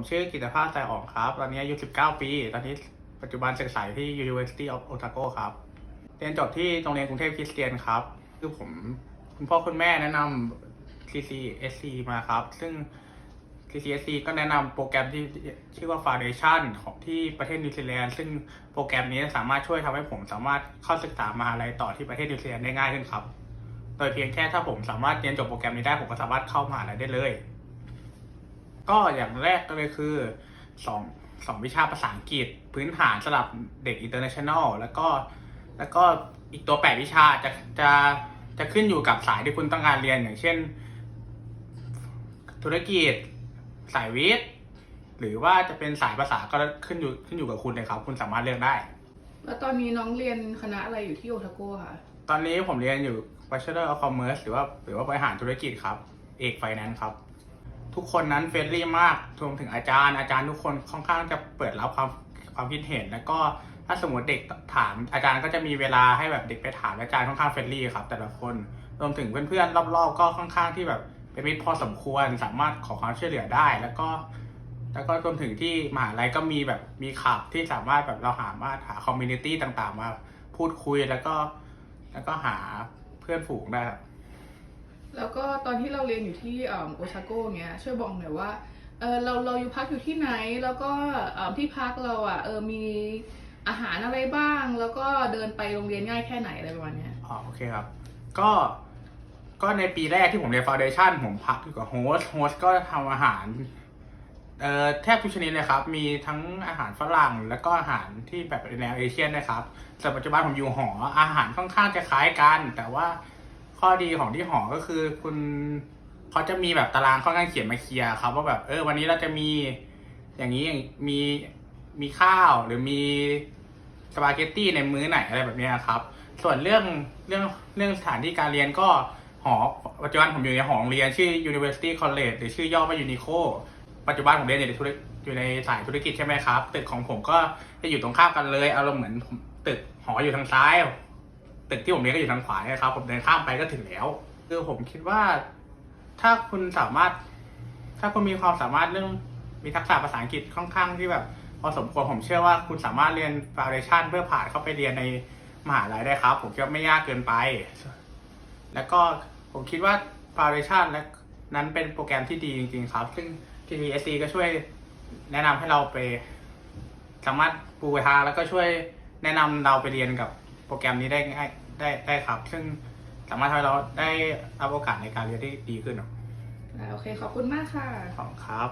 ผมชื่อกิตภาพใจอ่องครับ ตอนนี้อายุ 19 ปี ตอนนี้ปัจจุบันศึกษาอยู่ที่ University of Otago ครับ เรียนจบที่โรงเรียนกรุงเทพคริสเตียนครับ คือผมคุณพ่อคุณแม่แนะนำ CCSC มาครับ ซึ่ง CCSC ก็แนะนำโปรแกรมที่ชื่อว่า Foundation ของที่ประเทศนิวซีแลนด์ ซึ่งโปรแกรมนี้สามารถช่วยทำให้ผมสามารถเข้าศึกษามหาลัยต่อที่ประเทศนิวซีแลนด์ได้ง่ายขึ้นครับ โดยเพียงแค่ถ้าผมสามารถเรียนจบโปรแกรมนี้ได้ผมก็สามารถเข้ามหาลัยได้เลย ก็อย่างแรกก็เลยคือสองสองวิชาภาษาอังกฤษ พื้นฐานสำหรับเด็ก international แล้วก็แล้วก็อีกตัวแปดวิชาจะจะจะขึ้นอยู่กับสายที่คุณต้องการเรียนอย่างเช่น ธุรกิจ สายวิทย์ หรือว่าจะเป็นสายภาษาก็ขึ้นอยู่ขึ้นอยู่กับคุณเลยครับ คุณสามารถเลือกได้ แล้วตอนนี้น้องเรียนคณะอะไรอยู่ที่โอทาโก้ค่ะ ตอนนี้ผมเรียนอยู่ Bachelor of Commerce หรือว่าหรือว่าบริหารธุรกิจครับ เอกไฟแนนซ์ครับ ทุกคนนั้นเฟรนลี่มากรวมถึงอาจารย์อาจารย์ทุกคนค่อนข้างจะเปิดรับความความคิดเห็น แล้วก็ถ้าสมมติเด็กถามอาจารย์ก็จะมีเวลาให้แบบเด็กไปถามอาจารย์ค่อนข้างเฟรนลี่ครับ แต่ละคนรวมถึงเพื่อนๆรอบๆ ก็ค่อนข้างที่แบบเป็นมิตรพอสมควรสามารถขอความช่วยเหลือได้ แล้วก็ แล้วก็รวมถึงที่มหาลัยก็มีแบบมีขับที่สามารถแบบเราหามารถหาคอมมูนิตี้ต่างๆ มาพูดคุยแล้วก็ แล้วก็หาเพื่อนฝูงได้ครับ แล้วก็ตอนที่เราเรียนอยู่ที่โอทาโก้เงี้ยช่วยบอกหน่อยว่าเออเราเราอยู่พักอยู่ที่ไหน แล้วก็ที่พักเราอะเออมีอาหารอะไรบ้าง แล้วก็เดินไปโรงเรียนง่ายแค่ไหนอะไรประมาณเนี้ยอ๋อโอเคครับ ก็ก็ในปีแรกที่ผมเรียนฟ u n เดชั n ผมพักอยู่กับโฮสโฮสก็ทำอาหารเอ่อแทบทุกชนิดเลยครับ มีทั้งอาหารฝรั่ง แล้วก็อาหารที่แบบแนวเอเชียนนะครับแต่ปัจจุบันผมอยู่หออาหารค่อนข้างจะคล้ายกัน แต่ว่า ข้อดีของที่หอก็คือคุณเขาจะมีแบบตารางค่อนข้างเขียนมาเคลียร์ครับว่าแบบเออวันนี้เราจะมีอย่างนี้อย่างมีมีข้าวหรือมีสปาเกตตี้ในมื้อไหนอะไรแบบนี้ครับ ส่วนเรื่องเรื่องเรื่องสถานที่การเรียนก็หอปัจจุบันผมอยู่ในหอโรงเรียนชื่อ University College หรือชื่อย่อว่า Unico ปัจจุบันผมเรียนอยู่ในธุรอยู่ในสายธุรกิจใช่ไหมครับ ตึกของผมก็จะอยู่ตรงข้ามกันเลยอารมณ์เหมือนตึกหออยู่ทางซ้าย ตึกที่ผมเรียนก็อยู่ทางขวานะครับผมเดินข้ามไปก็ถึงแล้ว คือผมคิดว่า ถ้าคุณสามารถ ถ้าคุณมีความสามารถเรื่องมีทักษะภาษาอังกฤษค่อนข้างที่แบบพอสมควรผมเชื่อว่าคุณสามารถเรียน foundation เพื่อผ่านเข้าไปเรียนในมหาลัยได้ครับ ผมคิดว่าไม่ยากเกินไป แล้วก็ผมคิดว่า foundation และนั้นเป็นโปรแกรมที่ดีจริงๆครับ ซึ่ง TTSC ก็ช่วยแนะนำให้เราไป สามารถปูทางแล้วก็ช่วยแนะนำเราไปเรียนกับ โปรแกรมนี้ได้ง่ายได้ได้ครับ ซึ่งสามารถทำให้เราได้รับโอกาสในการเรียนที่ดีขึ้นครับอ่าโอเคขอบคุณมากค่ะ ขอบคุณครับ